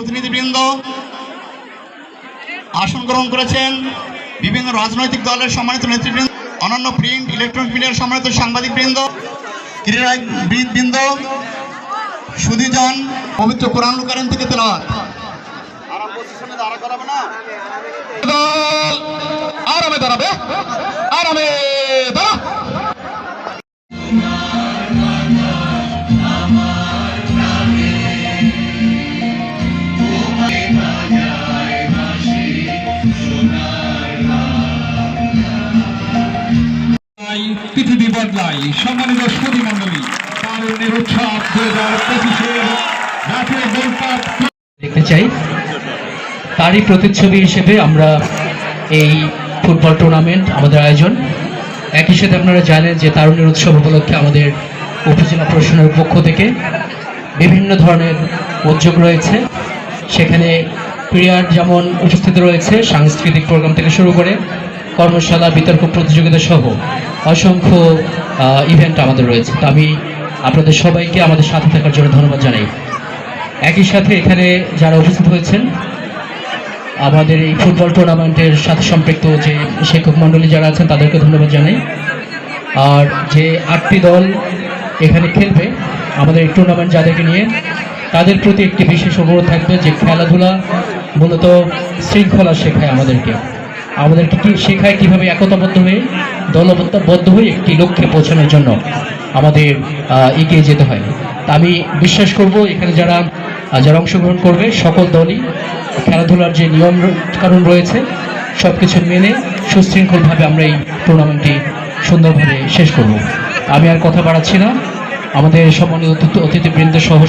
প্রতিনিধিবৃন্দ, আসন গ্রহণ করেছেন বিভিন্ন রাজনৈতিক দলের সম্মানিত নেতৃবৃন্দ অন্যান্য প্রিন্ট, ইলেকট্রনিক মিডিয়ার সম্মানিত সাংবাদিকবৃন্দ ক্রীড়াবিদবৃন্দ সুদীজন পবিত্র কোরআন কারিম থেকে তেলাওয়াত। আরামে দাঁড়াবে, আরামে দাঁড়া বদলাই, পৃথিবী বদলাই। সম্মানিত সুদী মন্ডলী তারুণ্যের উৎসব দু হাজার পঁচিশের দেখতে চাই। তারই প্রতিচ্ছবি হিসেবে আমরা এই ফুটবল টুর্নামেন্ট আমাদের আয়োজন। একই সাথে আপনারা জানেন যে তারুণ্যের উৎসব উপলক্ষে আমাদের উপজেলা প্রশাসনের পক্ষ থেকে বিভিন্ন ধরনের উদ্যোগ রয়েছে। সেখানে ক্রীড়ার যেমন উপস্থিত রয়েছে সাংস্কৃতিক প্রোগ্রাম থেকে শুরু করে কর্মশালা বিতর্ক প্রতিযোগিতা সহ অসংখ্য ইভেন্ট আমাদের রয়েছে। তো আমি আপনাদের সবাইকে আমাদের সাথে থাকার জন্য ধন্যবাদ জানাই। একই সাথে এখানে যারা উপস্থিত হয়েছেন, আমাদের এই ফুটবল টুর্নামেন্টের সাথে সম্পৃক্ত যে শিক্ষক মণ্ডলী যারা আছেন, তাদেরকে ধন্যবাদ জানাই। আর যে আটটি দল এখানে খেলবে, আমাদের এই টুর্নামেন্ট যাদেরকে নিয়ে, তাদের প্রতি একটি বিশেষ অনুরোধ থাকবে যে খেলাধুলা মূলত শৃঙ্খলা শেখায় আমাদেরকে। আমাদেরকে কি শেখায় কীভাবে একতাবদ্ধ হয়ে দলবদ্ধ হয়ে একটি লক্ষ্যে পৌঁছানোর জন্য আমাদের এগিয়ে যেতে হয়? আমি বিশ্বাস করব, এখানে যারা যারা অংশগ্রহণ করবে, সকল দলই খেলাধুলার যে নিয়ম কানুন রয়েছে সব কিছু মেনে সুশৃঙ্খলভাবে আমরা এই টুর্নামেন্টটি সুন্দরভাবে শেষ করব। আমি আর কথা বাড়াচ্ছি না। আমাদের সম্মানীয় অতিথি অতিথিবৃন্দ সহ